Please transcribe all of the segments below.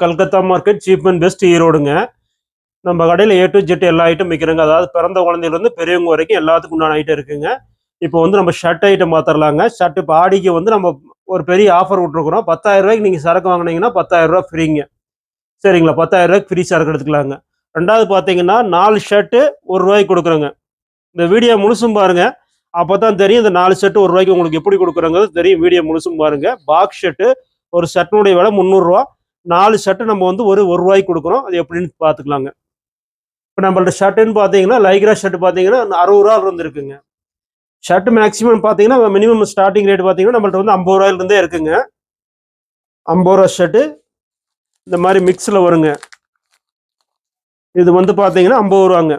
Calcutta market cheap and best ஈரோடுங்க. நம்ம கடையில் A to Z எல்லா ஐட்டம் விற்கிறோங்க அதாவது பிறந்த குழந்தையிலேருந்து பெரியவங்க வரைக்கும் எல்லாத்துக்கும் உண்டான ஐட்டம் இருக்குங்க. இப்போ வந்து நம்ம ஷர்ட் ஐட்டம் பார்த்துடலாங்க ஷர்ட் இப்போ ஆடிக்கு வந்து நம்ம ஒரு பெரிய ஆஃபர் விட்ருக்குறோம் பத்தாயிரம் ரூபாய்க்கு நீங்கள் சரக்கு வாங்கினீங்கன்னா பத்தாயிரம் ரூபா ஃப்ரீங்க சரிங்களா? பத்தாயிரம் ரூபாய்க்கு ஃப்ரீ சரக்கு எடுத்துக்கலாங்க. ரெண்டாவது பார்த்தீங்கன்னா நாலு ஷர்ட்டு ஒரு ரூபாய்க்கு கொடுக்குறோங்க. இந்த வீடியோ முழுசும் பாருங்க. அப்போ தான் தெரியும் இந்த நாலு ஷர்ட் ஒரு ரூபாய்க்கு உங்களுக்கு எப்படி கொடுக்குறோங்கிறது தெரியும். வீடியோ முழுசும் பாருங்கள் பாக்ஸ் ஷர்ட்டு ஒரு ஷர்ட்னுடைய விலை முந்நூறுரூவா நாலு ஷர்ட்டு நம்ம வந்து ஒரு ஒரு ரூபாய்க்கு கொடுக்குறோம். அது எப்படின்னு பார்த்துக்கலாங்க. இப்போ நம்மள்ட்ட ஷர்ட்டுன்னு பார்த்தீங்கன்னா லைக்ரா ஷர்ட் பார்த்தீங்கன்னா அறுபது ரூபா இருந்துருக்குங்க. ஷர்ட் மேக்ஸிமம் பார்த்தீங்கன்னா மினிமம் ஸ்டார்டிங் ரேட் பார்த்தீங்கன்னா நம்மள்ட்ட வந்து ஐம்பது ரூபாயிலிருந்தே இருக்குங்க. ஐம்பது ரூபா ஷர்ட்டு இந்த மாதிரி மிக்ஸில் வருங்க. இது வந்து பார்த்தீங்கன்னா ஐம்பது ரூபாங்க.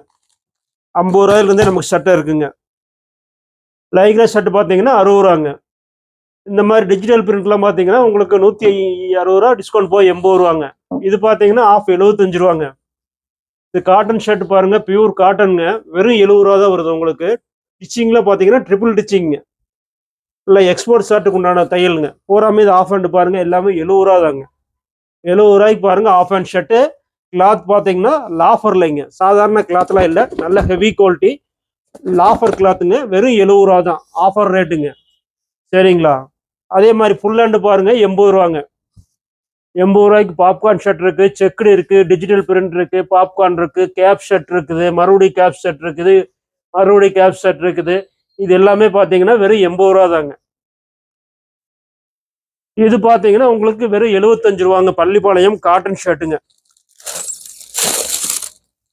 ஐம்பது ரூபாயிலிருந்தே நமக்கு ஷர்ட்டை இருக்குங்க. லைக்ரா ஷர்ட் பார்த்தீங்கன்னா அறுபது ரூபாங்க. இந்த மாதிரி டிஜிட்டல் பிரிண்ட்லாம் பார்த்தீங்கன்னா உங்களுக்கு நூற்றி அறுபது ரூபா டிஸ்கவுண்ட் போய் எண்பது ரூபாங்க. இது பார்த்தீங்கன்னா ஆஃப் எழுபத்தஞ்சு ரூபாங்க. இது காட்டன் ஷர்ட் பாருங்க பியூர் காட்டனுங்க வெறும் எழுபது ரூபா தான் வருது உங்களுக்கு. டிச்சிங்கில் பார்த்தீங்கன்னா ட்ரிபிள் டிச்சிங்க இல்லை எக்ஸ்போர்ட் ஷர்ட்டுக்கு உண்டான தையலுங்க. பூராமே இது ஆஃப் ஹேண்ட் பாருங்க எல்லாமே எழுபது ரூபா தாங்க. எழுபது ரூபாய்க்கு பாருங்க ஆஃப் ஹேண்ட் ஷர்ட்டு கிளாத் பார்த்தீங்கன்னா லாஃபர் இல்லைங்க. சாதாரண கிளாத்லாம் இல்லை. நல்ல ஹெவி குவாலிட்டி லாஃபர் கிளாத்துங்க வெறும் எழுபது ரூபா தான். ஆஃபர் ரேட்டுங்க சரிங்களா? அதே மாதிரி ஃபுல் ஹேண்டு பாருங்கள் எண்பது ரூபாங்க. எண்பது ரூபாய்க்கு பாப்கார்ன் ஷர்ட் இருக்குது செக்குடு இருக்குது டிஜிட்டல் பிரிண்ட் இருக்குது பாப்கார்ன் இருக்குது கேப் ஷர்ட் இருக்குது மறுபடியும் கேப் ஷர்ட் இருக்குது மறுபடியும் கேப் ஷர்ட் இருக்குது. இது எல்லாமே பார்த்தீங்கன்னா வெறும் எண்பது ரூபா தாங்க. இது பார்த்தீங்கன்னா உங்களுக்கு வெறும் எழுபத்தஞ்சு ரூபாங்க பள்ளிப்பாளையம் காட்டன் ஷர்ட்டுங்க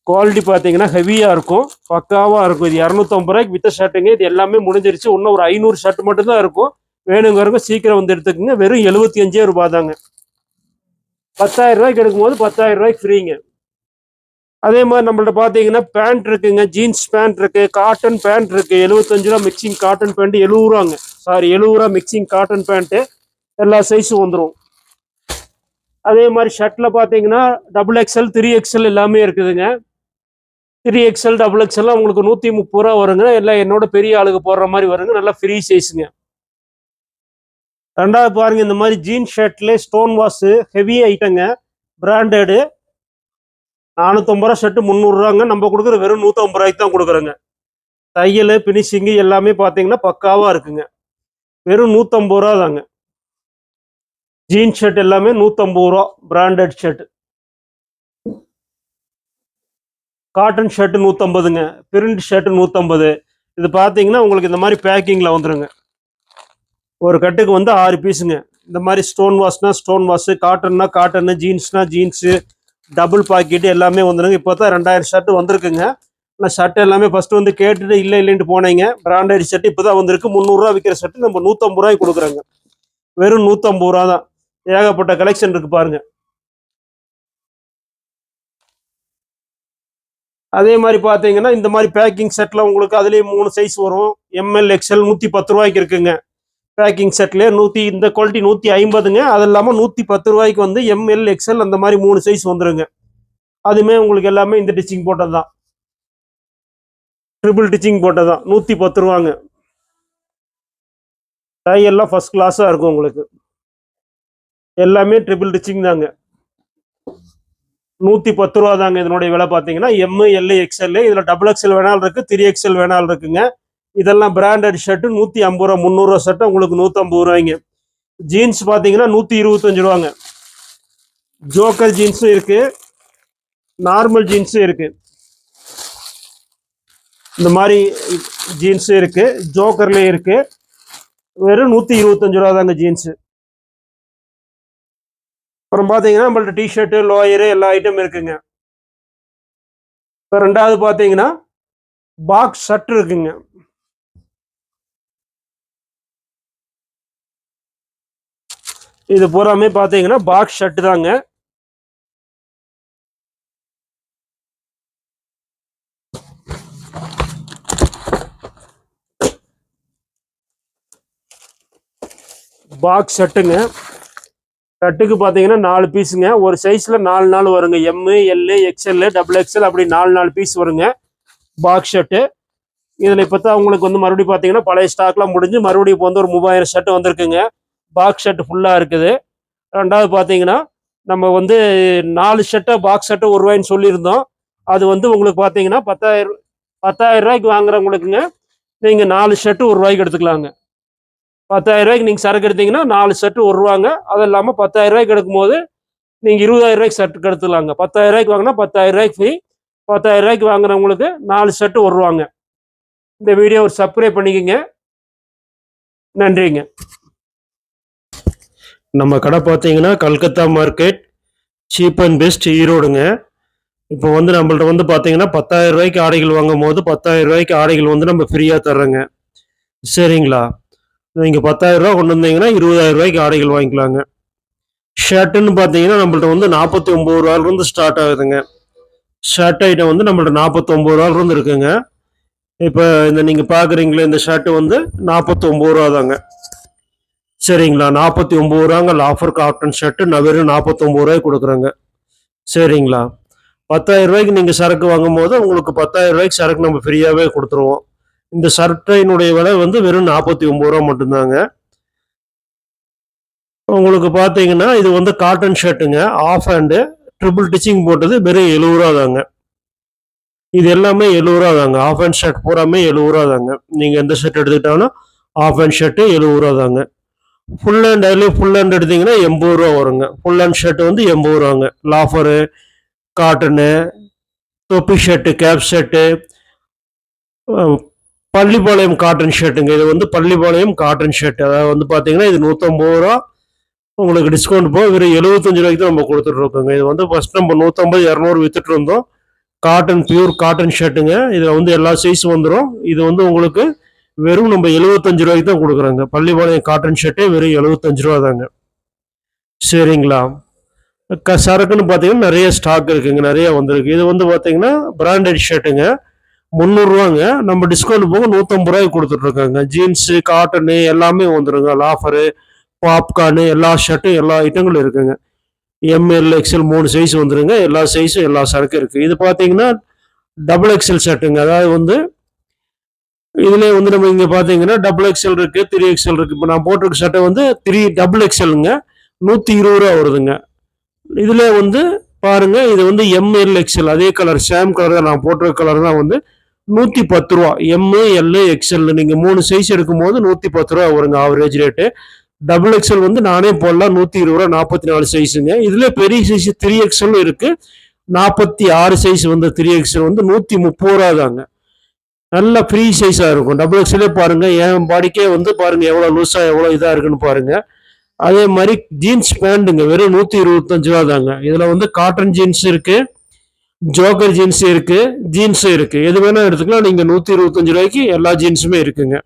குவாலிட்டி பார்த்தீங்கன்னா ஹெவியாக இருக்கும் பக்காவாக இருக்கும். இது இரநூத்தம்பது ரூபாய்க்கு வித்த ஷர்ட்டுங்க இது எல்லாமே முடிஞ்சிருச்சு. இன்னும் ஒரு ஐநூறு ஷர்ட் மட்டும்தான் இருக்கும். வேணுங்கிறவங்க சீக்கிரம் வந்து எடுத்துக்கோங்க. வெறும் எழுபத்தி அஞ்சே ரூபா தாங்க. பத்தாயிரம் ரூபாய்க்கு எடுக்கும்போது பத்தாயிரம் ரூபாய்க்கு ஃப்ரீங்க. அதே மாதிரி நம்மள்ட்ட பார்த்தீங்கன்னா பேண்ட் இருக்குங்க. ஜீன்ஸ் பேண்ட் இருக்கு காட்டன் பேண்ட் இருக்கு. எழுபத்தஞ்சு ரூபா மிக்சிங் காட்டன் பேண்ட் எழுபது ரூபாங்க சாரி எழுபது ரூபா மிக்சிங் காட்டன் பேண்ட்டு எல்லா சைஸும் வந்துடும் அதே மாதிரி ஷர்ட்டில் பார்த்தீங்கன்னா டபுள் எக்ஸ்எல் த்ரீ எக்ஸ்எல் எல்லாமே இருக்குதுங்க. த்ரீ எக்ஸ்எல் டபுள் எக்ஸ்எல்லாம் உங்களுக்கு நூற்றி முப்பது ரூபா வருங்க. எல்லாம் என்னோட பெரிய ஆளுக்கு போடுற மாதிரி வருங்க. நல்லா ஃப்ரீ சைஸுங்க ரெண்டாவது பாருங்க இந்த மாதிரி ஜீன் ஷர்ட்ல ஸ்டோன் வாஷு ஹெவி ஐட்டங்க பிராண்டடு நானூற்றம்பது ரூபா ஷர்ட்டு முந்நூறுரூவாங்க. நம்ம கொடுக்குற வெறும் நூற்றம்பது ரூபாய்க்கு தான் கொடுக்குறோங்க. தையல் ஃபினிஷிங்கு எல்லாமே பார்த்தீங்கன்னா பக்காவாக இருக்குங்க. வெறும் நூற்றம்பது ரூபா தாங்க. ஜீன்ஸ் ஷர்ட் எல்லாமே நூற்றம்பது ரூபா பிராண்டட் ஷர்ட் காட்டன் ஷர்ட்டு நூற்றம்பதுங்க பிரிண்ட் ஷர்ட்டு நூற்றம்பது இது பார்த்தீங்கன்னா உங்களுக்கு இந்த மாதிரி பேக்கிங்கில் வந்துருங்க. ஒரு கட்டுக்கு வந்து ஆறு பீஸுங்க. இந்த மாதிரி ஸ்டோன் வாஷ்னா ஸ்டோன் வாஷு காட்டன்னா காட்டனு ஜீன்ஸ்னா ஜீன்ஸு டபுள் பாக்கெட்டு எல்லாமே வந்துடுங்க இப்போ தான் ரெண்டாயிரம் ஷர்ட்டு வந்திருக்குங்க. ஆனால் ஷர்ட் எல்லாமே ஃபஸ்ட்டு வந்து கேட்டுட்டு இல்லை இல்லைன்ட்டு போனீங்க. பிராண்டட் ஷர்ட் இப்போ தான் வந்திருக்கு முந்நூறுரூவா விற்கிற ஷர்ட் நம்ம நூற்றம்பது ரூபாய்க்கு கொடுக்குறோங்க. வெறும் நூற்றம்பது ரூபா தான். ஏகப்பட்ட கலெக்ஷன் இருக்குது பாருங்க. அதே மாதிரி பார்த்தீங்கன்னா இந்த மாதிரி பேக்கிங் செட்டில் உங்களுக்கு அதுலேயும் மூணு சைஸ் வரும். எம்எல் எக்ஸ்எல் நூற்றி பத்து ரூபாய்க்கு இருக்குங்க. பேக்கிங் செட்லேயே நூற்றி இந்த குவாலிட்டி நூற்றி ஐம்பதுங்க. அது இல்லாமல் நூற்றி பத்து ரூபாய்க்கு வந்து எம்எல் எக்ஸ்எல் அந்த மாதிரி மூணு சைஸ் வந்துடுங்க அதுவுமே உங்களுக்கு எல்லாமே இந்த டிச்சிங் போட்டது தான் ட்ரிபிள் டிச்சிங் போட்டது தான் நூற்றி பத்து ரூபாங்க. டை எல்லாம் ஃபர்ஸ்ட் கிளாஸாக இருக்கும் உங்களுக்கு. எல்லாமே ட்ரிபிள் டிச்சிங் தாங்க. நூற்றி பத்து ரூபா தாங்க இதனுடைய விலை பார்த்தீங்கன்னா எம் எக்ஸ்எல்லு எக்ஸ்எல் இதில் டபுள் எக்ஸ்எல் வேணாலும் இருக்குது த்ரீ எக்ஸ்எல் வேணாலும் இருக்குங்க. இதெல்லாம் பிராண்டட் ஷர்ட்டு நூற்றி ஐம்பது ரூபா முந்நூறுரூவா ஷர்ட்டு உங்களுக்கு நூற்றம்பது ரூபாய்ங்க. ஜீன்ஸ் பார்த்தீங்கன்னா நூற்றி இருபத்தஞ்சு ரூபாங்க. ஜோக்கர் ஜீன்ஸும் இருக்குது நார்மல் ஜீன்ஸும் இருக்குது இந்த மாதிரி ஜீன்ஸும் இருக்குது ஜோக்கர்லேயும் இருக்குது வெறும் நூற்றி இருபத்தஞ்சு ரூபா தாங்க ஜீன்ஸு அப்புறம் பார்த்தீங்கன்னா நம்மள்ட்ட டிஷர்ட்டு லோயரு எல்லா ஐட்டம் இருக்குங்க. இப்போ ரெண்டாவது பார்த்தீங்கன்னா பாக்ஸ் ஷர்ட் இருக்குங்க. இது பூராமே பார்த்தீங்கன்னா பாக்ஸ் ஷர்ட் தாங்க. பாக்ஸ் ஷர்ட்டுங்க ஷர்ட்டுக்கு பார்த்தீங்கன்னா நாலு பீஸுங்க ஒரு சைஸில் நாலு நாள் வருங்க. M L XL double XL அப்படி நாலு நாலு பீஸ் வருங்க. பாக்ஸ் ஷர்ட்டு இதில் இப்போ தான் உங்களுக்கு வந்து மறுபடியும் பார்த்தீங்கன்னா பழைய ஸ்டாக்லாம் முடிஞ்சு மறுபடியும் இப்போ வந்து ஒரு மூவாயிரம் ஷர்ட் வந்திருக்குங்க. பாக்ஸ் ஷர்ட் ஃபுல்லாக இருக்குது. ரெண்டாவது பார்த்தீங்கன்னா நம்ம வந்து நாலு ஷர்ட்டை பாக்ஸ் ஷர்ட்டை ஒரு ரூபாய்ன்னு சொல்லியிருந்தோம். அது வந்து உங்களுக்கு பார்த்தீங்கன்னா பத்தாயிரம் பத்தாயிரம் ரூபாய்க்கு வாங்குறவங்களுக்குங்க நீங்கள் நாலு ஷர்ட்டு ஒரு ரூபாய்க்கு எடுத்துக்கலாங்க. பத்தாயிரம் ரூபாய்க்கு நீங்கள் சரக்கு எடுத்தீங்கன்னா நாலு ஷர்ட்டு ஒரு ரூபாங்க அது இல்லாமல் பத்தாயிரம் ரூபாய்க்கு எடுக்கும்போது நீங்கள் இருபதாயிரம் ரூபாய்க்கு ஷர்ட் எடுத்துக்கலாங்க. பத்தாயிரம் ரூபாய்க்கு வாங்கினா பத்தாயிரம் ரூபாய்க்கு ஃப்ரீ பத்தாயிரம் ரூபாய்க்கு வாங்குறவங்களுக்கு நாலு ஷர்ட்டு ஒரு ரூபாங்க இந்த வீடியோ ஒரு சப்ஸ்கிரைப் பண்ணிக்கோங்க. நன்றிங்க. நம்ம கடை பார்த்தீங்கன்னா Calcutta market cheap and best ஈரோடுங்க. இப்போ வந்து நம்மள்ட்ட வந்து பார்த்தீங்கன்னா பத்தாயிரம் ரூபாய்க்கு ஆடைகள் வாங்கும் போது பத்தாயிரம் ரூபாய்க்கு ஆடைகள் வந்து நம்ம ஃப்ரீயாக தர்றோங்க. சரிங்களா? நீங்கள் பத்தாயிரம் ரூபா கொண்டு வந்தீங்கன்னா இருபதாயிரம் ரூபாய்க்கு ஆடைகள் வாங்கிக்கலாங்க. ஷர்ட்டுன்னு பார்த்தீங்கன்னா நம்மள்ட்ட வந்து நாற்பத்தி ஒம்பது ரூபாலிருந்து ஸ்டார்ட் ஆகுதுங்க. ஷர்ட் ஐட்டம் வந்து நம்மள்ட்ட நாற்பத்தொம்பது ரூபாலிருந்து இருக்குங்க. இப்போ இந்த நீங்கள் பார்க்குறீங்களே இந்த ஷர்ட்டு வந்து நாற்பத்தி ஒம்பது ரூபா தாங்க. சரிங்களா? நாற்பத்தி ஒம்பது ரூபாங்க ஆஃபர் காட்டன் ஷர்ட்டு நான் வெறும் நாற்பத்தொம்பது ரூபாய்க்கு கொடுக்குறேங்க. சரிங்களா? பத்தாயிரம் ரூபாய்க்கு நீங்கள் சரக்கு வாங்கும் போது உங்களுக்கு பத்தாயிரம் ரூபாய்க்கு சரக்கு நம்ம ஃப்ரீயாகவே கொடுத்துருவோம். இந்த சர்ட்டையினுடைய விலை வந்து வெறும் நாற்பத்தி ஒம்பது ரூபா மட்டும்தாங்க. உங்களுக்கு பார்த்தீங்கன்னா இது வந்து காட்டன் ஷர்ட்டுங்க ஆஃப் ஹேண்டு ட்ரிபிள் டிச்சிங் போட்டது வெறும் எழுபது ரூபா தாங்க. இது எல்லாமே எழுபது ரூபா தாங்க. ஆஃப் ஹேண்ட் ஷர்ட் பூராமே எழுபது ரூபா தாங்க. நீங்கள் எந்த ஷர்ட் எடுத்துக்கிட்டாலும் ஆஃப் ஹேண்ட் ஷர்ட்டு எழுபது ரூபா தாங்க. ஃபுல் ஹேண்ட் அதுலேயும் ஃபுல் ஹேண்ட் எடுத்தீங்கன்னா எண்பது ரூபா வருங்க. ஃபுல் ஹேண்ட் ஷர்ட் வந்து எண்பது ரூபாங்க. லாஃபரு காட்டனு தொப்பி shirt cap shirt Pallipalayam cotton ஷர்ட்டுங்க இது வந்து பள்ளிப்பாளையம் காட்டன் ஷர்ட் அதாவது வந்து பார்த்தீங்கன்னா இது நூற்றம்பது ரூபா. உங்களுக்கு டிஸ்கவுண்ட் போக வெறும் எழுபத்தஞ்சு ரூபாய்க்கு தான் நம்ம கொடுத்துட்ருக்கோங்க. இது வந்து ஃபஸ்ட் நம்ம நூற்றம்பது இரநூறு வித்துட்டு இருந்தோம். காட்டன் பியூர் காட்டன் ஷர்ட்டுங்க இதில் வந்து எல்லா சைஸும் வந்துடும் இது வந்து உங்களுக்கு வெறும் நம்ம எழுபத்தஞ்சு ரூபாய்க்கு தான் கொடுக்குறாங்க. பள்ளிப்பாளையம் காட்டன் ஷர்ட்டே வெறும் எழுபத்தஞ்சு ரூபா தாங்க. சரிங்களா? க சரக்குன்னு பார்த்தீங்கன்னா நிறைய ஸ்டாக் இருக்குங்க நிறைய வந்திருக்கு. இது வந்து பார்த்தீங்கன்னா பிராண்டட் ஷர்ட்டுங்க முந்நூறுரூவாங்க நம்ம டிஸ்கவுண்ட் போக நூற்றம்பது ரூபாய்க்கு கொடுத்துட்ருக்காங்க. ஜீன்ஸு காட்டனு எல்லாமே வந்துருங்க. லாஃபரு பாப்கார்னு எல்லா ஷர்ட்டும் எல்லா ஐட்டங்களும் இருக்குங்க. எம்எல் எக்ஸ்எல் மூணு சைஸ் வந்துடுங்க எல்லா சைஸும் எல்லா சரக்கும் இருக்குது இது பார்த்தீங்கன்னா டபுள் எக்ஸ்எல் ஷர்ட்டுங்க அதாவது வந்து இதுலேயே வந்து நம்ம இங்கே பார்த்தீங்கன்னா டபுள் எக்ஸ்எல் இருக்குது த்ரீ எக்ஸ்எல் இருக்குது இப்போ நான் போட்டிருக்க சட்டை வந்து த்ரீ டபுள் எக்ஸ்எல்ங்க நூற்றி இருபது ரூபா வருதுங்க. இதில் வந்து பாருங்க இது வந்து எம்எல் எக்ஸ்எல் அதே கலர் சேம் கலர் தான் நான் போட்டிருக்க கலர் தான் வந்து நூற்றி பத்து ரூபா. எம்மு எல்லு எக்ஸ்எல் நீங்கள் மூணு சைஸ் எடுக்கும்போது நூற்றி பத்து ரூபா வருங்க ஆவரேஜ் ரேட்டு டபுள் எக்ஸ்எல் வந்து நானே போடலாம் நூற்றி இருபது ரூபா நாற்பத்தி நாலு சைஸுங்க இதில் பெரிய சைஸ் த்ரீ எக்ஸ்எல்லும் இருக்குது நாற்பத்தி ஆறு சைஸ் வந்து த்ரீ எக்ஸ்எல் வந்து நூற்றி முப்பது ரூபா தாங்க. நல்ல ஃப்ரீ சைஸாக இருக்கும். டபுள் எக்ஸ்லே பாருங்கள் என் பாடிக்கே வந்து பாருங்கள் எவ்வளோ லூஸாக எவ்வளோ இதாக இருக்குன்னு பாருங்கள் அதே மாதிரி ஜீன்ஸ் பேண்ட்டுங்க வெறும் நூற்றி இருபத்தஞ்சு ரூபா தாங்க. இதில் வந்து காட்டன் ஜீன்ஸ் இருக்குது ஜோக்கர் ஜீன்ஸ் இருக்குது ஜீன்ஸும் இருக்குது எது வேணால் எடுத்துக்கலாம். நீங்கள் நூற்றி இருபத்தஞ்சு ரூபாய்க்கு எல்லா ஜீன்ஸுமே இருக்குங்க.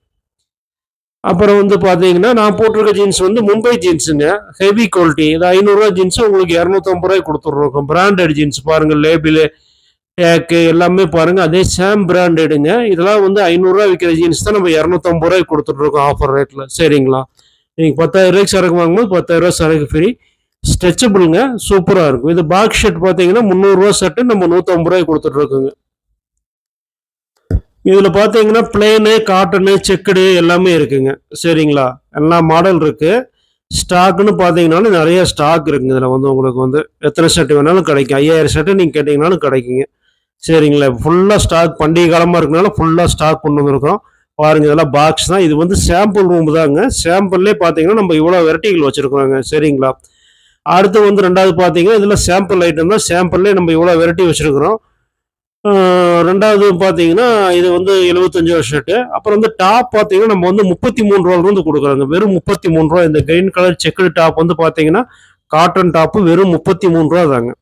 அப்புறம் வந்து பார்த்தீங்கன்னா நான் போட்டிருக்க ஜீன்ஸ் வந்து மும்பை ஜீன்ஸுங்க ஹெவி குவாலிட்டி இது ஐநூறுரூவா ஜீன்ஸு உங்களுக்கு இரநூத்தம்பது ரூபாய்க்கு கொடுத்துட்ருக்கோம் பிராண்டட் ஜீன்ஸ் பாருங்கள் லேபிளு டேக்கு எல்லாமே பாருங்கள் அதே சேம் பிராண்டடுங்க இதெல்லாம் வந்து ஐநூறுரூவா விற்கிற ஜீன்ஸ் தான் நம்ம இரநூத்தம்பது ரூபாய்க்கு கொடுத்துட்ருக்கோம் ஆஃபர் ரேட்டில் சரிங்களா? நீங்கள் பத்தாயிரம் ரூபாய்க்கு சரக்கு வாங்கும்போது பத்தாயிரரூவா சரக்கு ஃப்ரீ ஸ்ட்ரெச்சபிளுங்க சூப்பராக இருக்கும். இது பாக்ஸ் ஷர்ட் பார்த்தீங்கன்னா முந்நூறுரூவா ஷர்ட்டு நம்ம நூற்றம்பது ரூபாய்க்கு கொடுத்துட்ருக்கோங்க இதில் பார்த்தீங்கன்னா பிளேனு காட்டனு செக்குடு எல்லாமே இருக்குங்க. சரிங்களா? எல்லா மாடல் இருக்குது ஸ்டாக்குன்னு பார்த்தீங்கன்னாலும் நிறைய ஸ்டாக் இருக்குங்க. இதில் வந்து உங்களுக்கு வந்து எத்தனை ஷர்ட் வேணாலும் கிடைக்கும். ஐயாயிரம் ஷர்ட்டு நீங்கள் கேட்டிங்கனாலும் கிடைக்குங்க. சரிங்களா? ஃபுல்லாக ஸ்டாக் பண்டிகை காலமாக இருக்கனால ஃபுல்லாக ஸ்டாக் கொண்டு வந்திருக்கிறோம் பாருங்க இதெல்லாம் பாக்ஸ் தான். இது வந்து சாம்பிள் ரூம் தாங்க. சாம்பிள்லேயே பார்த்தீங்கன்னா நம்ம இவ்வளோ வெரைட்டிகள் வச்சுருக்கோங்க. சரிங்களா? அடுத்து வந்து ரெண்டாவது பார்த்தீங்கன்னா இதில் சாம்பிள் ஐட்டம் தான். சாம்பிள்லேயே நம்ம இவ்வளோ வெரைட்டி வச்சுருக்குறோம் ரெண்டாவது பார்த்தீங்கன்னா இது வந்து எழுபத்தஞ்சு ரூபா ஷர்ட்டு அப்புறம் வந்து டாப் பார்த்தீங்கன்னா நம்ம வந்து முப்பத்தி மூணு ரூபாயிலிருந்து கொடுக்குறாங்க. வெறும் முப்பத்தி மூணு ரூபா இந்த கிரீன் கலர் செக்குடு டாப் வந்து பார்த்தீங்கன்னா காட்டன் டாப்பு வெறும் முப்பத்தி மூணு ரூபா தாங்க.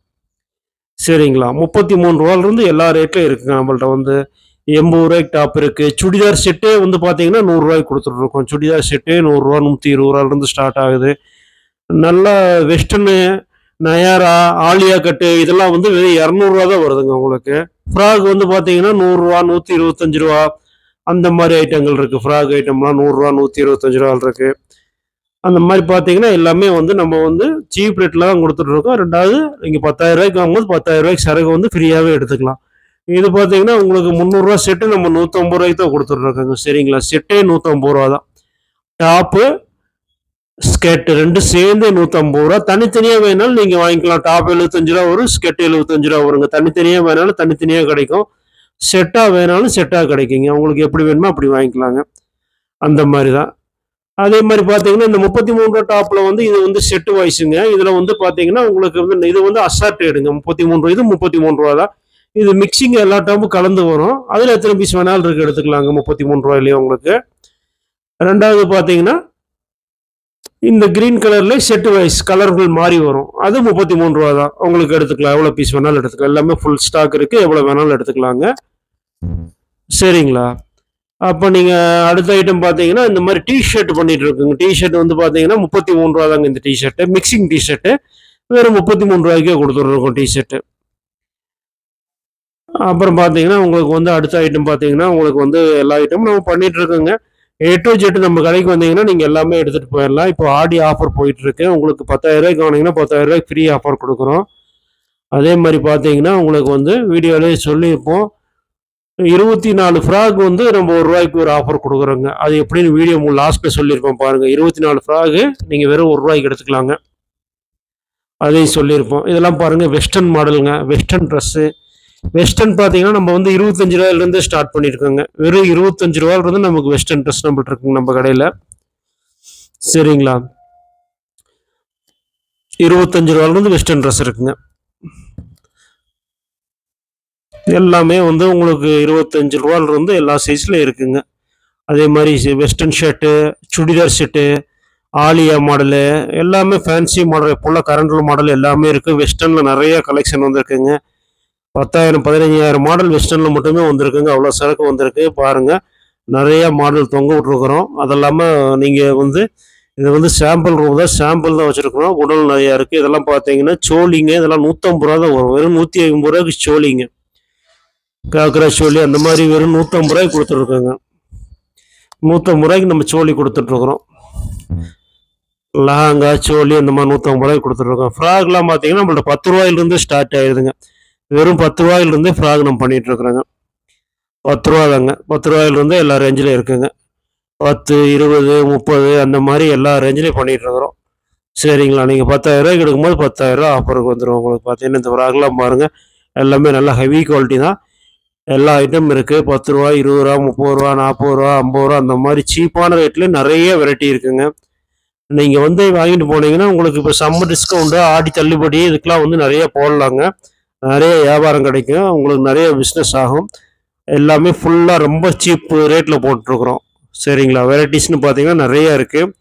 சரிங்களா? முப்பத்தி மூணு ரூபாலேருந்து எல்லா ரேட்லையும் இருக்குங்க. நம்மள்ட்ட வந்து எண்பது ரூபாய்க்கு டாப் இருக்கு. சுடிதார் செட்டே வந்து பார்த்தீங்கன்னா நூறுரூவாய்க்கு கொடுத்துட்ருக்கோம். சுடிதார் செட்டே நூறுரூவா நூற்றி இருபது ரூபாலேருந்து ஸ்டார்ட் ஆகுது. நல்லா வெஸ்டர்னு நயாரா ஆலியா கட்டு இதெல்லாம் வந்து வெறும் இரநூறுவா தான் வருதுங்க உங்களுக்கு. ஃப்ராக் வந்து பார்த்தீங்கன்னா நூறுரூவா நூற்றி இருபத்தஞ்சு ரூபா அந்த மாதிரி ஐட்டங்கள் இருக்குது ஃப்ராக் ஐட்டம்லாம் நூறுரூவா நூற்றி இருபத்தஞ்சு ரூபா இருக்குது அந்த மாதிரி பார்த்தீங்கன்னா எல்லாமே வந்து நம்ம வந்து சீப் ரேட்டில் தான் கொடுத்துட்ருக்கோம் ரெண்டாவது நீங்கள் பத்தாயிரம் ரூபாய்க்கு வாங்கும்போது பத்தாயிரம் ரூபாய்க்கு சரக்கு வந்து ஃப்ரீயாகவே எடுத்துக்கலாம். இது பார்த்தீங்கன்னா உங்களுக்கு முந்நூறுரூவா செட்டு நம்ம நூற்றம்பது ரூபாய்க்கு தான் கொடுத்துட்ருக்கோங்க சரிங்களா? செட்டே நூற்றம்பது ரூபா தான். டாப்பு ஸ்கெட்டு ரெண்டு சேர்ந்து நூற்றம்பது ரூபா. தனித்தனியாக வேணாலும் நீங்கள் வாங்கிக்கலாம். டாப் எழுபத்தஞ்சு ரூபா வரும் ஸ்கெட் எழுபத்தஞ்சு ரூபா வருங்க. தனித்தனியாக வேணாலும் தனித்தனியாக கிடைக்கும். செட்டாக வேணாலும் செட்டாக கிடைக்குங்க. உங்களுக்கு எப்படி வேணுமோ அப்படி வாங்கிக்கலாங்க. அந்த மாதிரி தான். அதே மாதிரி பார்த்தீங்கன்னா இந்த முப்பத்தி மூணு ரூபா டாப்பில் வந்து இது வந்து செட் வாய்ஸுங்க இதில் வந்து பார்த்தீங்கன்னா உங்களுக்கு வந்து இது வந்து அசார்டேடுங்க முப்பத்தி மூணு ரூபா இது முப்பத்தி மூணு ரூபா தான். இது மிக்சிங் எல்லா டாப்பும் கலந்து வரும். அதில் எத்தனை பீஸ் வேணாலும் இருக்கு எடுத்துக்கலாங்க. முப்பத்தி மூணு ரூபாயிலேயே உங்களுக்கு. ரெண்டாவது பார்த்தீங்கன்னா இந்த கிரீன் கலர்ல செட் வைஸ் கலர்கள் மாறி வரும். அது முப்பத்தி மூணு ரூபா தான். உங்களுக்கு எடுத்துக்கலாம். எவ்வளோ பீஸ் வேணாலும் எடுத்துக்கலாம். எல்லாமே ஃபுல் ஸ்டாக் இருக்கு. எவ்வளோ வேணாலும் எடுத்துக்கலாங்க. சரிங்களா? அப்போ நீங்கள் அடுத்த ஐட்டம் பார்த்தீங்கன்னா இந்த மாதிரி டிஷர்ட் பண்ணிட்டு இருக்குங்க. டிஷர்ட் வந்து பார்த்தீங்கன்னா முப்பத்தி மூணு ரூபா தாங்க இந்த டிஷர்ட்டு மிக்சிங் டிஷர்ட்டு வெறும் முப்பத்தி மூணு ரூபாய்க்கே கொடுத்துட்ருக்கோம் டிஷர்ட்டு அப்புறம் பார்த்தீங்கன்னா உங்களுக்கு வந்து அடுத்த ஐட்டம் பார்த்தீங்கன்னா உங்களுக்கு வந்து எல்லா ஐட்டமும் நம்ம பண்ணிட்டு இருக்கோங்க ஏ ஜெட்டு ஜெட் நம்ம கடைக்கு வந்தீங்கன்னா நீங்கள் எல்லாமே எடுத்துகிட்டு போயிடலாம். இப்போ ஆடி ஆஃபர் போயிட்டுருக்கு. உங்களுக்கு பத்தாயிரம் ரூபாய்க்கு வாங்கினீங்கன்னா பத்தாயிரம் ரூபாய்க்கு ஃப்ரீ ஆஃபர் கொடுக்குறோம். அதே மாதிரி பார்த்தீங்கன்னா உங்களுக்கு வந்து வீடியோலேயே சொல்லியிருப்போம். இருபத்தி நாலு ஃப்ராக் வந்து நம்ம ஒரு ரூபாய்க்கு ஒரு ஆஃபர் கொடுக்குறோங்க. அது எப்படின்னு வீடியோ லாஸ்ட்டில் சொல்லியிருப்போம் பாருங்கள் இருபத்தி நாலு ஃப்ராகு நீங்கள் வெறும் ஒரு ரூபாய்க்கு எடுத்துக்கலாங்க. அதையும் சொல்லியிருப்போம். இதெல்லாம் பாருங்க வெஸ்டர்ன் மாடலுங்க வெஸ்டர்ன் ட்ரெஸ்ஸு வெஸ்டர்ன் பார்த்தீங்கன்னா நம்ம வந்து இருபத்தஞ்சு ரூபாயிலேருந்து ஸ்டார்ட் பண்ணியிருக்கோங்க. வெறும் இருபத்தஞ்சு ரூபாயிலிருந்து நமக்கு வெஸ்டர்ன் ட்ரெஸ் நம்மள்ட்ட இருக்குங்க நம்ம கடையில். சரிங்களா? இருபத்தஞ்சு ரூபாயிலிருந்து வெஸ்டர்ன் ட்ரெஸ் இருக்குங்க. எல்லாமே வந்து உங்களுக்கு இருபத்தஞ்சு ரூபாலிருந்து எல்லா சைஸில் இருக்குங்க. அதே மாதிரி western shirt churidar set Alia model எல்லாமே ஃபேன்சி மாடல் இப்போல்லாம் கரண்டில் மாடல் எல்லாமே இருக்குது வெஸ்டர்னில் நிறைய கலெக்ஷன் வந்திருக்குங்க. பத்தாயிரம் பதினஞ்சாயிரம் மாடல் வெஸ்டர்னில் மட்டுமே வந்திருக்குங்க. அவ்வளோ சரக்கு வந்திருக்கு. பாருங்கள் நிறையா மாடல் தொங்க விட்ருக்குறோம் அது இல்லாமல் நீங்கள் வந்து இது வந்து சாம்பிள் ரூம் தான் சாம்பிள் தான் வச்சுருக்குறோம். உடல் நிறையா இருக்குது இதெல்லாம் பார்த்தீங்கன்னா சோழிங்க இதெல்லாம் நூற்றம்பது ரூபா தான் வரும். வெறும் நூற்றி ஐம்பது ரூபாய்க்கு சோழிங்க காக்கரா சோழி அந்த மாதிரி வெறும் நூற்றம்பது ரூபாய்க்கு கொடுத்துட்ருக்கோங்க. நூற்றம்பது ரூபாய்க்கு நம்ம சோழி கொடுத்துட்ருக்குறோம். லஹாங்கா சோழி அந்த மாதிரி நூற்றம்பது ரூபாய்க்கு கொடுத்துட்ருக்கோம். ஃப்ராக்லாம் பார்த்தீங்கன்னா நம்மள்ட்ட பத்து ரூபாயிலிருந்து ஸ்டார்ட் ஆயிடுதுங்க. வெறும் பத்து ரூபாயிலிருந்தே ஃப்ராக் நம்ம பண்ணிகிட்ருக்குறோங்க பத்து ரூபா தாங்க. பத்து ரூபாயிலிருந்து எல்லா ரேஞ்சிலும் இருக்குங்க. பத்து இருபது முப்பது அந்த மாதிரி எல்லா ரேஞ்சிலையும் பண்ணிகிட்ருக்குறோம் சரிங்களா? நீங்கள் பத்தாயிரரூவாய்க்கு எடுக்கும்போது பத்தாயிரரூவா ஆஃபருக்கு வந்துடும் உங்களுக்கு பார்த்தீங்கன்னா இந்த ஃப்ராக்லாம் பாருங்கள் எல்லாமே நல்லா ஹெவி குவாலிட்டி தான். எல்லா ஐட்டம் இருக்குது பத்து ரூபா இருபது ரூபா முப்பது ரூபா நாற்பது ரூபா ஐம்பது ரூபா அந்த மாதிரி சீப்பான ரேட்லேயே நிறைய வெரைட்டி இருக்குங்க. நீங்கள் வந்து வாங்கிட்டு போனீங்கன்னா உங்களுக்கு இப்போ சம்மர் டிஸ்கவுண்ட்டு ஆடி தள்ளுபடி இதுக்கெலாம் வந்து நிறைய போடலாங்க. நிறைய வியாபாரம் கிடைக்கும். உங்களுக்கு நிறைய பிஸ்னஸ் ஆகும். எல்லாமே ஃபுல்லாக ரொம்ப சீப் ரேட்டில் போட்டிருக்குறோம். சரிங்களா? வெரைட்டிஸ்னு பார்த்தீங்கன்னா நிறைய இருக்குது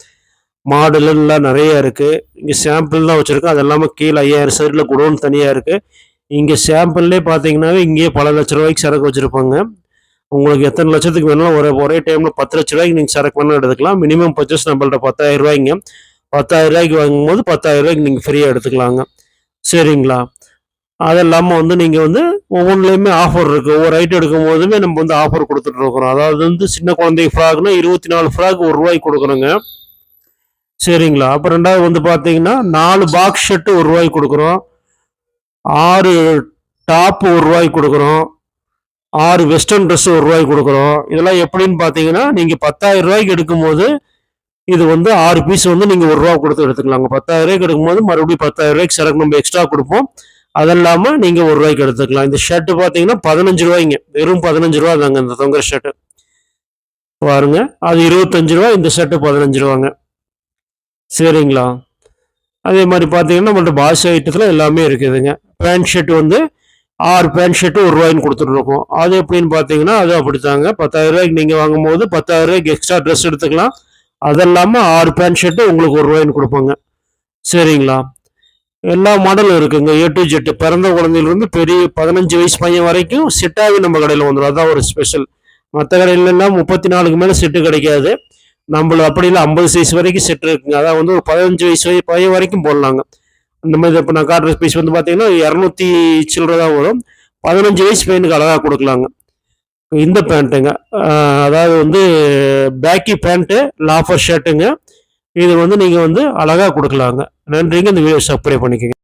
மாடலெல்லாம் நிறைய இருக்குது இங்கே சாம்பிள்லாம் வச்சுருக்கோம். அது எல்லாமே கீழே ஐயாயிரம் சைடில் குடோன் தனியாக இருக்குது இங்கே சாம்பிள்லேயே பார்த்தீங்கன்னாவே இங்கேயே பல லட்ச ரூபாய்க்கு சரக்கு வச்சுருப்பாங்க. உங்களுக்கு எத்தனை லட்சத்துக்கு வேணாலும் ஒரே ஒரே டைமில் பத்து லட்ச ரூபாய்க்கு நீங்கள் சரக்கு வேணாலும் எடுத்துக்கலாம். மினிமம் பர்ச்சேஸ் நம்மள்ட்ட பத்தாயிரம் ரூபாய்ங்க. பத்தாயிரம் ரூபாய்க்கு வாங்கும்போது பத்தாயிரம் ரூபாய்க்கு நீங்கள் ஃப்ரீயாக எடுத்துக்கலாங்க. சரிங்களா? அது இல்லாமல் வந்து நீங்கள் வந்து ஒவ்வொன்றுலையுமே ஆஃபர் இருக்குது ஒவ்வொரு ஐட்டம் எடுக்கும் போதுமே நம்ம வந்து ஆஃபர் கொடுத்துட்ருக்குறோம் அதாவது வந்து சின்ன குழந்தை ஃப்ராக்னா இருபத்தி நாலு ஃப்ராக் ஒரு ரூபாய்க்கு கொடுக்குறோங்க சரிங்களா? அப்புறம் ரெண்டாவது வந்து பார்த்தீங்கன்னா நாலு பாக்ஸ் ஷர்ட்டு ஒரு ரூபாய்க்கு கொடுக்குறோம் ஆறு டாப் ஒரு ரூபாய்க்கு கொடுக்குறோம். ஆறு வெஸ்டர்ன் ட்ரெஸ் ஒரு ரூபாய்க்கு கொடுக்குறோம். இதெல்லாம் எப்படின்னு பார்த்தீங்கன்னா நீங்கள் பத்தாயிரம் ரூபாய்க்கு எடுக்கும்போது இது வந்து ஆறு பீஸ் வந்து நீங்கள் ஒரு ரூபா கொடுத்து எடுத்துக்கலாங்க. பத்தாயிரம் ரூபாய்க்கு எடுக்கும்போது மறுபடியும் பத்தாயிரம் ரூபாய்க்கு சரக்கு நம்ம எக்ஸ்ட்ரா கொடுப்போம். அது இல்லாமல் நீங்கள் ஒரு ரூபாய்க்கு எடுத்துக்கலாம். இந்த ஷர்ட்டு பார்த்தீங்கன்னா பதினஞ்சு ரூபாய்ங்க. வெறும் பதினஞ்சு ரூபா தாங்க இந்த தொங்குற ஷர்ட்டு பாருங்க. அது இருபத்தஞ்சு ரூபா இந்த ஷர்ட்டு பதினஞ்சு ரூபாங்க சரிங்களா? அதே மாதிரி பார்த்தீங்கன்னா நம்மள்ட்ட பாஸ் ஐட்டத்தில் எல்லாமே இருக்குதுங்க. பேண்ட் ஷர்ட் வந்து ஆறு பேண்ட் ஷர்ட்டு ஒரு ரூபாய்ன்னு கொடுத்துட்ருக்கோம் அது எப்படின்னு பார்த்தீங்கன்னா அது அப்படித்தாங்க. பத்தாயிரம் ரூபாய்க்கு நீங்கள் வாங்கும்போது பத்தாயிரம் ரூபாய்க்கு எக்ஸ்ட்ரா ட்ரெஸ் எடுத்துக்கலாம். அது இல்லாமல் ஆறு பேண்ட் ஷர்ட்டு உங்களுக்கு ஒரு ரூபாய்ன்னு கொடுப்பாங்க. சரிங்களா? எல்லா மாடலும் இருக்குங்க. ஏ டு ஜெட்டு பிறந்த குழந்தையிலிருந்து பெரிய பதினஞ்சு வயசு பையன் வரைக்கும் செட்டாகவே நம்ம கடையில் வந்துடும் அதான் ஒரு ஸ்பெஷல் மற்ற கடையிலெல்லாம் முப்பத்தி நாலுக்கு மேலே செட்டு கிடைக்காது. நம்மள அப்படி இல்லை ஐம்பது சைஸ் வரைக்கும் செட் இருக்குங்க. அதாவது வந்து ஒரு பதினஞ்சு வயசு வரை- பழைய வரைக்கும் போடலாங்க. இந்த மாதிரி இப்போ நான் காட்டுற பீஸ் வந்து பார்த்தீங்கன்னா இரநூத்தி சில்லற தான் வரும். பதினஞ்சு வயசு பையனுக்கு அழகாக கொடுக்கலாங்க. இந்த பேண்ட்டுங்க அதாவது வந்து பேக்கி பேண்ட்டு லாஃபர் ஷர்ட்டுங்க இது வந்து நீங்கள் வந்து அழகாக கொடுக்கலாங்க. நன்றிங்க. இந்த வீடியோ சப்ஸ்கிரைப் பண்ணிக்கோங்க.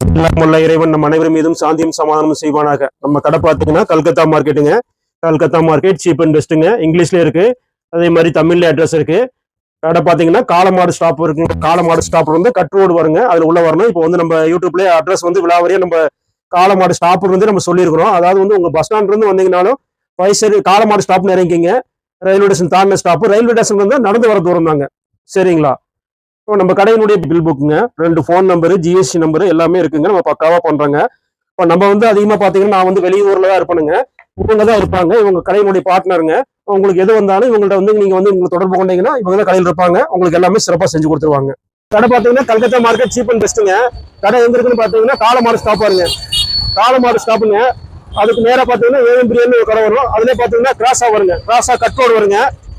எல்லாமுள்ள இறைவன் நம்ம அனைவரும் மீதும் சாந்தியும் சமாதானமும் செய்வானாக. நம்ம கடை பார்த்தீங்கன்னா கல்கத்தா மார்க்கெட்டுங்க கல்கத்தா மார்க்கெட் சீப் அண்ட் பெஸ்ட்டுங்க இங்கிலீஷ்லேயே இருக்குது அதே மாதிரி தமிழ்ல அட்ரஸ் இருக்கு. கடை பார்த்தீங்கன்னா காலமாடு ஸ்டாப் இருக்குங்க காலமாடு ஸ்டாப் வந்து கட் ரோடு வருங்க. அதில் உள்ள வரணும். இப்போ வந்து நம்ம யூடியூப்லேயே அட்ரஸ் வந்து விழாவரியா நம்ம காலமாடு ஸ்டாப் வந்து நம்ம சொல்லியிருக்கிறோம். அதாவது வந்து உங்கள் பஸ் ஸ்டாண்ட்லேருந்து வந்தீங்கனாலும் வயசு காலமாடு ஸ்டாப்னு இறங்கிங்க ரயில்வே ஸ்டேஷன் தாண்டின ஸ்டாப் ரயில்வே ஸ்டேஷன் வந்து நடந்து வர தூரம் தாங்க. சரிங்களா? இப்போ நம்ம கடையினுடைய பில் புக்குங்க ரெண்டு ஃபோன் நம்பரு ஜிஎஸ்டி நம்பரு எல்லாமே இருக்குங்க. நம்ம பக்காவாக பண்ணுறோங்க இப்போ நம்ம வந்து அதிகமாக பார்த்தீங்கன்னா நான் வந்து வெளியூரில் தான் இருப்பேனுங்க. இவங்க தான் இருப்பாங்க. இவங்க கடையினுடைய பார்ட்னருங்க உங்களுக்கு எது வந்தாலும் இவங்கள்ட்ட வந்து நீங்கள் வந்து உங்களுக்கு தொடர்பு கொண்டீங்கன்னா இவங்க தான் கடையில் இருப்பாங்க. உங்களுக்கு எல்லாமே சிறப்பாக செஞ்சு கொடுத்துருவாங்க. கடை பார்த்தீங்கன்னா கல்கத்தா மார்க்கெட் சீப் அண்ட் பெஸ்ட்டுங்க கடை எங்க இருக்குன்னு பார்த்தீங்கன்னா காலமாடு ஸ்டாப் பாருங்க. காலமாடு ஸ்டாப்புங்க அதுக்கு நேராக பார்த்தீங்கன்னா ஏஎம் பிரியாணி ஒரு கடை வரும். அதுலேயே பார்த்தீங்கன்னா கிராஸாக வருங்க. கிராஸாக கட் ரோடு வருங்க.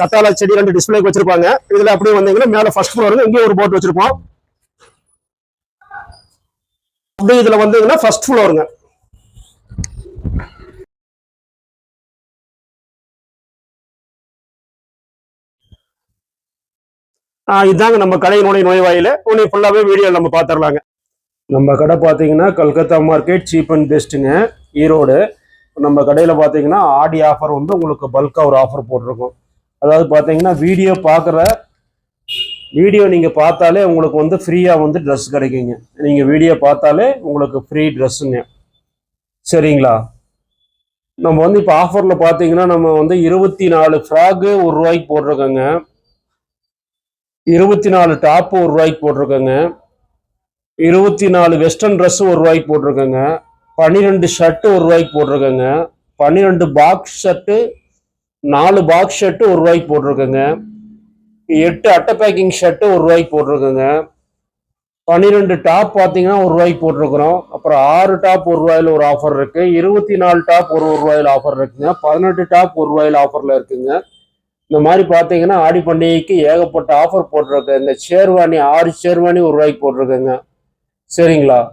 கத்தால செடி ரெண்டு டிஸ்பிளேக்கு வச்சிருப்பாங்க. இதுல அப்படியே வந்தீங்கன்னா மேல ஃபர்ஸ்ட் ஃப்ளோர் இங்கேயும் ஒரு போட் வச்சிருப்போம். அப்படியே இதுல வந்தீங்கன்னா ஃபர்ஸ்ட் ஃப்ளோருங்க ஆஹ் இதாங்க நம்ம கடையினுடைய நுழைவாயில். உன்னை ஃபுல்லாவே வீடியோ நம்ம பார்த்துடலாங்க நம்ம கடை பார்த்தீங்கன்னா கல்கத்தா மார்க்கெட் சீப் அண்ட் பெஸ்ட்டுங்க ஈரோடு. நம்ம கடையில் பார்த்தீங்கன்னா ஆடி ஆஃபர் வந்து உங்களுக்கு பல்காக ஒரு ஆஃபர் போட்டிருக்கோம். அதாவது பார்த்தீங்கன்னா வீடியோ பார்க்குற வீடியோ நீங்கள் பார்த்தாலே உங்களுக்கு வந்து ஃப்ரீயாக வந்து ட்ரெஸ் கிடைக்குங்க. நீங்கள் வீடியோ பார்த்தாலே உங்களுக்கு ஃப்ரீ ட்ரெஸ்ஸுங்க சரிங்களா? நம்ம வந்து இப்போ ஆஃபரில் பார்த்தீங்கன்னா நம்ம வந்து இருபத்தி நாலு ஃப்ராகு ஒரு ரூபாய்க்கு போட்டிருக்கோங்க. இருபத்தி நாலு டாப்பு ஒரு ரூபாய்க்கு போட்டிருக்கோங்க. இருபத்தி நாலு வெஸ்டர்ன் ட்ரெஸ்ஸு ஒரு ரூபாய்க்கு போட்டிருக்கோங்க. பன்னிரெண்டு ஷர்ட்டு ஒரு ரூபாய்க்கு போட்டிருக்கோங்க. பன்னிரெண்டு பாக்ஸ் ஷர்ட்டு நாலு பாக்ஸ் ஷர்ட்டு ஒரு ரூபாய்க்கு போட்டிருக்குங்க. எட்டு அட்டை பேக்கிங் ஷர்ட்டு ஒரு ரூபாய்க்கு போட்டிருக்குங்க. பன்னிரெண்டு டாப் பார்த்தீங்கன்னா ஒரு ரூபாய்க்கு போட்டிருக்கிறோம். அப்புறம் ஆறு டாப் ஒரு ரூபாயில் ஒரு ஆஃபர் இருக்கு. இருபத்தி நாலு டாப் ஒரு ஒரு ரூபாயில் ஆஃபர் இருக்குங்க. பதினெட்டு டாப் ஒரு ரூபாயில் ஆஃபரில் இருக்குங்க. இந்த மாதிரி பார்த்தீங்கன்னா ஆடி பண்டிகைக்கு ஏகப்பட்ட ஆஃபர் போட்டிருக்கு. இந்த சேர்வாணி ஆறு ஷேர்வானி ஒரு ரூபாய்க்கு போட்டிருக்குங்க. சரிங்களா?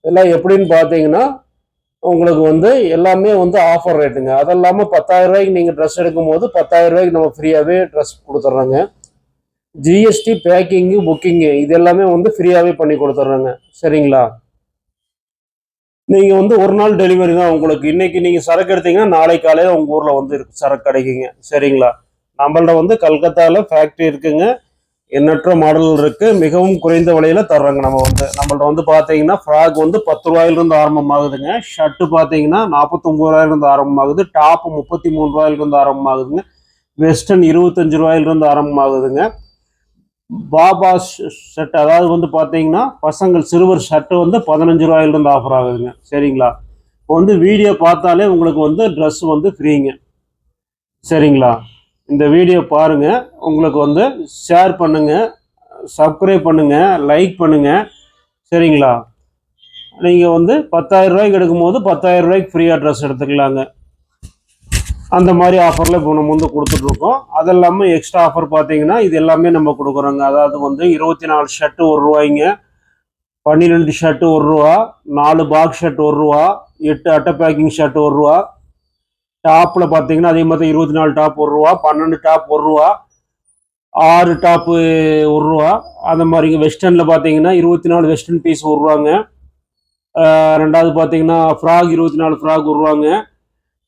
இதெல்லாம் எப்படின்னு பார்த்தீங்கன்னா உங்களுக்கு வந்து எல்லாமே வந்து ஆஃபர் ரேட்டுங்க அது இல்லாமல் பத்தாயிரம் ரூபாய்க்கு நீங்கள் ட்ரெஸ் எடுக்கும் போது பத்தாயிரம் ரூபாய்க்கு நம்ம ஃப்ரீயாகவே ட்ரெஸ் கொடுத்துட்றோங்க ஜிஎஸ்டி பேக்கிங்கு புக்கிங்கு இது எல்லாமே வந்து ஃப்ரீயாகவே பண்ணி கொடுத்துட்றோங்க சரிங்களா? நீங்கள் வந்து ஒரு நாள் டெலிவரி தான் உங்களுக்கு. இன்றைக்கி நீங்கள் சரக்கு எடுத்தீங்கன்னா நாளை காலையில் உங்கள் ஊரில் வந்து இருக்கு சரக்கு கிடைக்குங்க. சரிங்களா? நம்மள்ட்ட வந்து கல்கத்தாவில் ஃபேக்ட்ரி இருக்குங்க. எண்ணற்ற மாடல் இருக்கு. மிகவும் குறைந்த விலையில தர்றாங்க. நம்ம வந்து நம்மள்ட்ட வந்து பார்த்தீங்கன்னா ஃப்ராக் வந்து பத்து ரூபாயிலிருந்து ஆரம்பமாகுதுங்க. ஷர்ட்டு பார்த்தீங்கன்னா நாற்பத்தொம்பது ரூபாயிலிருந்து ஆரம்பமாகுது. டாப் முப்பத்தி மூணு ரூபாயிலிருந்து ஆரம்பமாகுதுங்க. வெஸ்டர்ன் இருபத்தஞ்சு ரூபாயிலிருந்து ஆரம்பமாகுதுங்க. பாபா ஷர்ட் அதாவது வந்து பார்த்தீங்கன்னா பசங்கள் சிறுவர் ஷர்ட்டு வந்து பதினஞ்சு ரூபாயிலிருந்து ஆஃபர் ஆகுதுங்க. சரிங்களா? இப்போ வந்து வீடியோ பார்த்தாலே உங்களுக்கு வந்து ட்ரெஸ் வந்து ஃப்ரீங்க சரிங்களா? இந்த வீடியோ பாருங்க. உங்களுக்கு வந்து ஷேர் பண்ணுங்க சப்ஸ்கிரைப் பண்ணுங்கள் லைக் பண்ணுங்கள் சரிங்களா? நீங்கள் வந்து பத்தாயிரம் ரூபாய்க்கு எடுக்கும்போது பத்தாயிரம் ரூபாய்க்கு ஃப்ரீயாக ட்ரெஸ் எடுத்துக்கலாங்க. அந்த மாதிரி ஆஃபரில் இப்போ நம்ம வந்து கொடுத்துட்ருக்கோம். அது இல்லாமல் எக்ஸ்ட்ரா ஆஃபர் பார்த்தீங்கன்னா இது எல்லாமே நம்ம கொடுக்குறோங்க. அதாவது வந்து இருபத்தி நாலு ஷர்ட்டு ஒரு ரூபாய்ங்க. பன்னிரெண்டு ஷர்ட்டு ஒரு ரூபா. நாலு பாக்ஸ் ஷர்ட் ஒரு ரூபா. எட்டு அட்டை பேக்கிங் ஷர்ட் ஒரு ரூபா. டாப்பில் பார்த்தீங்கன்னா அதே மாதிரி இருபத்தி நாலு டாப் ஒரு ரூபா பன்னெண்டு டாப் ஒரு ரூபா ஆறு டாப்பு ஒரு ரூபா. அந்த மாதிரிங்க வெஸ்டர்னில் பார்த்தீங்கன்னா இருபத்தி நாலு வெஸ்டர்ன் பீஸ் ஒரு ரூபாங்க. ரெண்டாவது பார்த்தீங்கன்னா ஃப்ராக் இருபத்தி நாலு ஃப்ராக் ஒரு ரூபாங்க.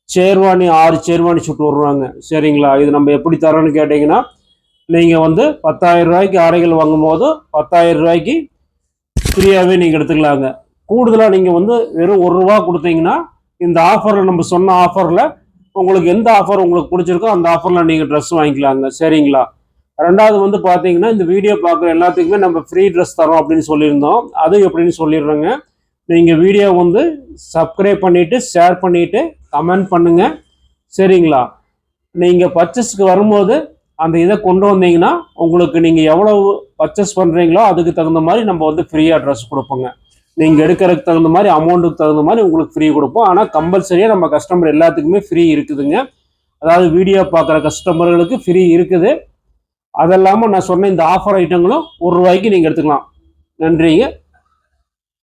சேர்வாணி ஆறு சேர்வாணி சுட்டு வருவாங்க சரிங்களா? இது நம்ம எப்படி தரோன்னு கேட்டிங்கன்னா நீங்கள் வந்து பத்தாயிரம் ரூபாய்க்கு ஆடைகள் வாங்கும் போது பத்தாயிரம் ரூபாய்க்கு ஃப்ரீயாகவே நீங்கள் எடுத்துக்கலாங்க. கூடுதலாக நீங்கள் வந்து வெறும் ஒரு ரூபா கொடுத்தீங்கன்னா இந்த ஆஃபரில் நம்ம சொன்ன ஆஃபரில் உங்களுக்கு எந்த ஆஃபர் உங்களுக்கு பிடிச்சிருக்கோ அந்த ஆஃபரில் நீங்கள் ட்ரெஸ் வாங்கிக்கலாங்க. சரிங்களா? ரெண்டாவது வந்து பார்த்தீங்கன்னா இந்த வீடியோ பார்க்குற எல்லாத்துக்குமே நம்ம ஃப்ரீ ட்ரெஸ் தரோம் அப்படின்னு சொல்லியிருந்தோம். அது எப்படின்னு சொல்லிடுறேங்க. நீங்கள் வீடியோ வந்து சப்ஸ்கிரைப் பண்ணிவிட்டு ஷேர் பண்ணிவிட்டு கமெண்ட் பண்ணுங்கள் சரிங்களா? நீங்கள் பர்ச்சேஸ்க்கு வரும்போது அந்த இதை கொண்டு வந்தீங்கன்னா உங்களுக்கு நீங்கள் எவ்வளவு பர்ச்சேஸ் பண்ணுறீங்களோ அதுக்கு தகுந்த மாதிரி நம்ம வந்து ஃப்ரீயாக ட்ரெஸ் கொடுப்போங்க. நீங்கள் எடுக்கிறதுக்கு தகுந்த மாதிரி அமௌண்ட்டுக்கு தகுந்த மாதிரி உங்களுக்கு ஃப்ரீ கொடுப்போம். ஆனால் கம்பல்சரியாக நம்ம கஸ்டமர் எல்லாத்துக்குமே ஃப்ரீ இருக்குதுங்க. அதாவது வீடியோ பார்க்குற கஸ்டமர்களுக்கு ஃப்ரீ இருக்குது. அது இல்லாமல் நான் சொன்ன இந்த ஆஃபர் ஐட்டங்களும் ஒரு ரூபாய்க்கு நீங்கள் எடுத்துக்கலாம். நன்றிங்க.